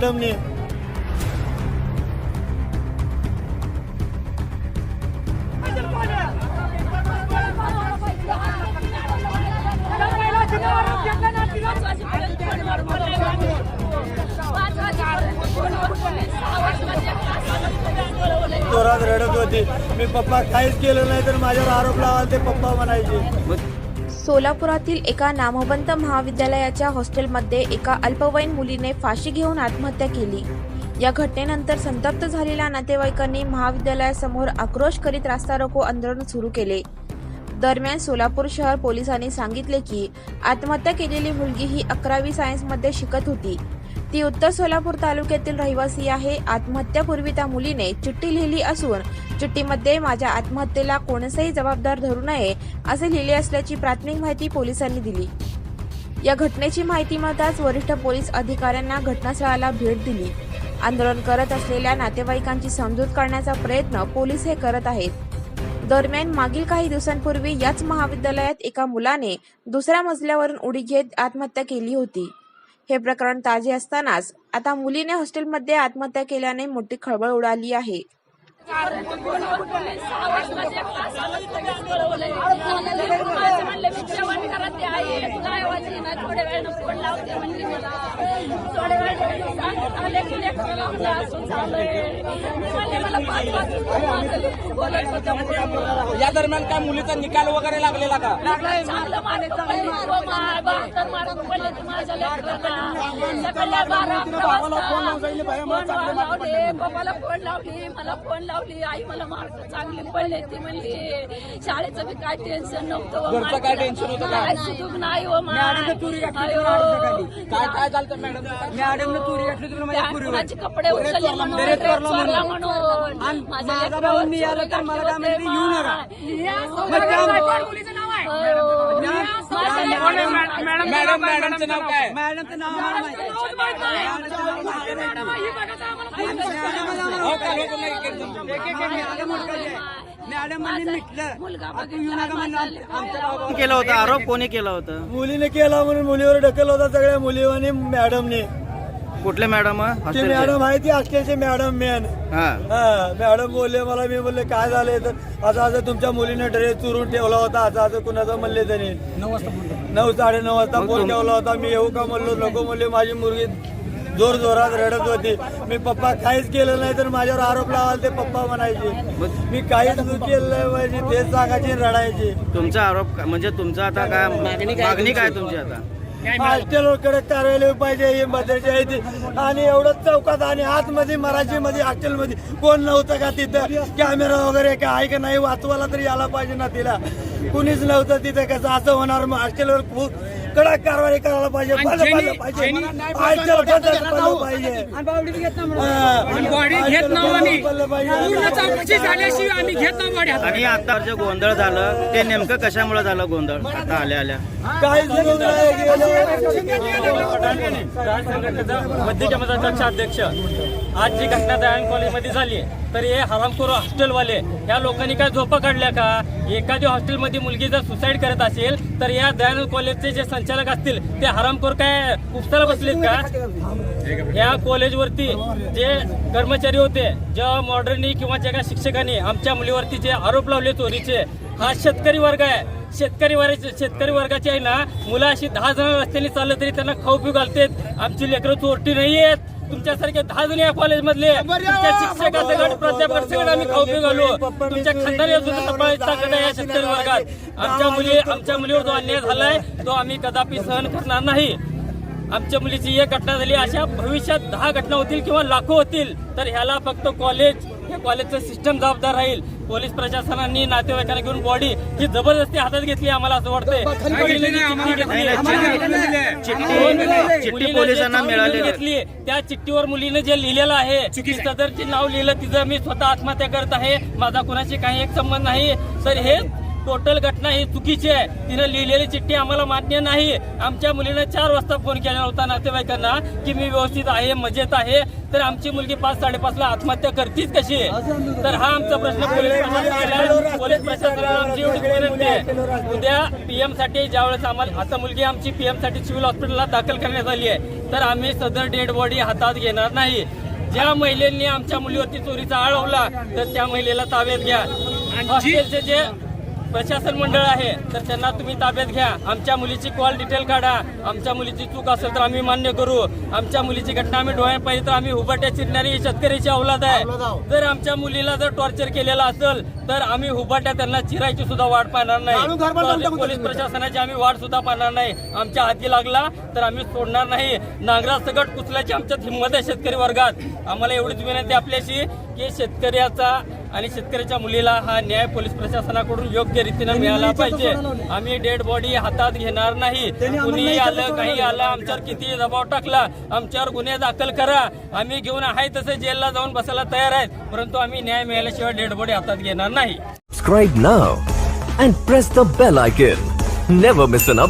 मॅडमने. जोरात रडत होती. मी पप्पा काहीच केलं नाही तर माझ्यावर आरोप लावाल ते पप्पा म्हणायचे. सोलापुरातील एका नामवंत महाविद्यालयाच्या हॉस्टेलमध्ये एका अल्पवयीन मुलीने फाशी घेऊन आत्महत्या केली. या घटनेनंतर संतप्त झालेल्या नातेवाईकांनी महाविद्यालयासमोर आक्रोश करीत रास्ता रोको आंदोलन सुरू केले. दरम्यान सोलापूर शहर पोलिसांनी सांगितले की आत्महत्या केलेली मुलगी ही अकरावी सायन्समध्ये शिकत होती. ती उत्तर सोलापूर तालुक्यातील रहिवासी आहे. आत्महत्यापूर्वी त्या मुलीने चिठ्ठी लिहिली असून चिठ्ठीमध्ये माझ्या आत्महत्येला कोणीसही जबाबदार धरू नये असे लिहिले असल्याची प्राथमिक माहिती पोलिसांनी दिली. या घटनेची माहिती मिळताच वरिष्ठ पोलीस अधिकाऱ्यांना घटनास्थळाला भेट दिली. आंदोलन करत असलेल्या नातेवाईकांची समजूत काढण्याचा प्रयत्न पोलीस हे करत आहेत. दरम्यान मागील काही दिवसांपूर्वी याच महाविद्यालयात एका मुलाने दुसऱ्या मजल्यावरून उडी घेत आत्महत्या केली होती. हे प्रकरण ताजे असतानाच आता मुलीने हॉस्टेलमध्ये आत्महत्या केल्याने मोठी खळबळ उडाली आहे. या दरम्यान काय मुलीचा निकाल वगैरे लागलेला का वाजता फोन लावले मला फोन लावली आई मला मार्क चांगली पडले ती म्हणली शाळेचं बी काय टेन्शन नव्हतं काय. टेन्शन होतं नाही हो. काय काय झालं मॅडम मॅडम तुरी घातली माझ्या कुणाचे कपडे उचलले चोरला म्हणून. म्हणून. आणि माझ्या माझा लेकरावर भाऊ मी आलो तर चोरी मला काय म्हणते, येऊ नका. मग त्या-. हो. मॅडम मॅडमचं नाव काय? मॅडमचं नाव आम्हाला माहिती आहे. मॅडमचं माहिती. हो, मॅडम आहे. मॅडम म्हणजे मिटलं. मुलगा आता येऊ नका म्हणलं आम- आमच्या बाबा. केला होता आरोप कोणी केला होता? मुलीने केला म्हणून मुलीवर ढकल होता सगळ्या मुलीवानी मॅडमने. कुठले मॅडम? ती मॅडम आहे ती हॉस्टेलची मॅडम मेन. मॅडम बोलले मला मी बोलले काय झालंय? तर असं असं तुमच्या मुलीने ड्रेस चुरून ठेवला होता असं असं कुणाचं म्हणले त्यांनी नऊ साडे नऊ वाजता फोन ठेवला होता. मी येऊ का म्हणलो नको म्हणले माझी मुलगी जोर जोरात रडत होती. मी पप्पा काहीच केलं नाही तर माझ्यावर आरोप लावाल ते पप्पा म्हणायचे. मी काहीच केलं नाही पाहिजे तेच सांगायची आणि रडायची. तुमचा आरोप म्हणजे तुमचा आता काय मागणी काय तुमची आता? हॉस्टेलवर कडक कारवाई पाहिजे ही मदरची आहे ती. आणि एवढं चौकात आणि आतमध्ये मराठी मध्ये हॉस्टेलमध्ये कोण नव्हतं का तिथं? कॅमेरा वगैरे काय आहे का नाही वाचवायला तरी यायला पाहिजे ना तिला. कुणीच नव्हतं तिथं कसं असं होणार मग हॉस्टेलवर खूप कडक कारवाई करायला पाहिजे पाहिजे. हॉस्टेल पाहिजे. आणि आता जे गोंधळ झालं ते नेमकं कशामुळे झालं गोंधळ? आता आल्या आल्या. नाही. संघटनेचा मध्य जमाताचा अध्यक्ष आज जी घटना दयान कॉलेजमध्ये झाली तर हे हरामखोर हॉस्टेलवाले या लोकांनी काय झोपा काढल्या का? एखादी हॉस्टेलमध्ये मुलगी जर सुसाईड करत असेल तर या दयानंद कॉलेजचे जे संचालक असतील ते हरामखोर काय उपसाला बसलेत का? या कॉलेजवरती जे कर्मचारी होते ज्या मॉडर्नी किंवा ज्या काही शिक्षकांनी आमच्या मुलीवरती जे आरोप लावले चोरीचे हा शेतकरी वर्ग आहे. शेतकरी वर्गाचे शेतकरी वर्गाची आहे ना मुलं अशी दहा जण रस्त्याने चाललं तरी त्यांना खाऊ पिऊ घालतेत. आमची लेकरं चोरटी नाही आहेत. तुमच्यासारखे दहा जण या कॉलेजमधले तुमच्या शिक्षक सगळं प्राध्यापक सगळं आम्ही खाऊ पिऊ घालू. तुमच्या खानदारी या शेतकरी वर्गात. आमच्या मुली आमच्या मुलीवर जो अन्याय झालाय तो आम्ही कदापि सहन करणार नाही. आमच्या मुलीची एक घटना झाली अशा भविष्यात दहा घटना होतील किंवा लाखो होतील तर ह्याला फक्त कॉलेज कॉलेजचं सिस्टम जबाबदार राहील. पोलीस प्रशासनाने नातेवाईकांना घेऊन बॉडी ही जबरदस्ती हातात घेतली आम्हाला असं वाटतंय. चिठ्ठी घेतली, पोलिसांना मिळाली त्या चिठ्ठीवर मुलीने जे लिहिलेलं आहे सदरचे नाव लिहिलं तिचं मी स्वतः आत्महत्या करत आहे. माझा कुणाशी काही एक संबंध नाही. तर हे टोटल घटना ही चुकीची आहे. तिनं लिहिलेली चिठ्ठी आम्हाला मान्य नाही. आमच्या मुलीने चार वाजता फोन केला होता नातेवाईकांना की मी व्यवस्थित आहे मजेत आहे. तर आमची मुलगी पाच साडेपाचला आत्महत्या करतीच कशी तर हा आमचा प्रश्न पोलीस प्रशासनाला पोलीस प्रशासनाला आमची एवढीच विनंती आहे. उद्या पीएमसाठी ज्यावेळेस आम्हाला आता मुलगी आमची पीएमसाठी सिव्हिल हॉस्पिटलला दाखल करण्यात आली आहे. तर आम्ही सदर डेड बॉडी हातात घेणार नाही. ज्या महिलेंनी आमच्या मुलीवरती चोरीचा आळ तर त्या महिलेला ताब्यात घ्या. हॉस्टेलचे जे प्रशासन मंडळ आहे तर त्यांना तुम्ही ताब्यात घ्या. आमच्या मुलीची कॉल डिटेल काढा. आमच्या मुलीची चूक असेल तर आम्ही मान्य करू. आमच्या मुलीची घटना आम्ही डोळ्यात पाहिजे तर आम्ही हुबाट्या चिरणारी शेतकऱ्याची अवलाद आहे. जर आमच्या मुलीला जर टॉर्चर केलेला असेल तर आम्ही हुबाट्या त्यांना चिरायची सुद्धा वाट पाहणार नाही. पोलीस प्रशासनाची आम्ही वाट सुद्धा पाहणार नाही. आमच्या हाती लागला तर आम्ही सोडणार नाही. नांगरा सगट कुचल्याची आमच्यात हिंमत आहे शेतकरी वर्गात. आम्हाला एवढीच विनंती आपल्याशी की शेतकऱ्याचा आणि शेतकऱ्याच्या मुलीला हा न्याय पोलीस प्रशासनाकडून योग्य रीतीने मिळाला पाहिजे. आम्ही डेड बॉडी हातात घेणार नाही. कुणी आलं काही आलं आमच्यावर किती दबाव टाकला आमच्यावर गुन्हे दाखल करा. आम्ही घेऊन आहे तसं जेलला जाऊन बसायला तयार आहेत परंतु आम्ही न्याय मिळाल्याशिवाय डेड बॉडी हातात घेणार नाही. And press the bell icon. Never miss an update.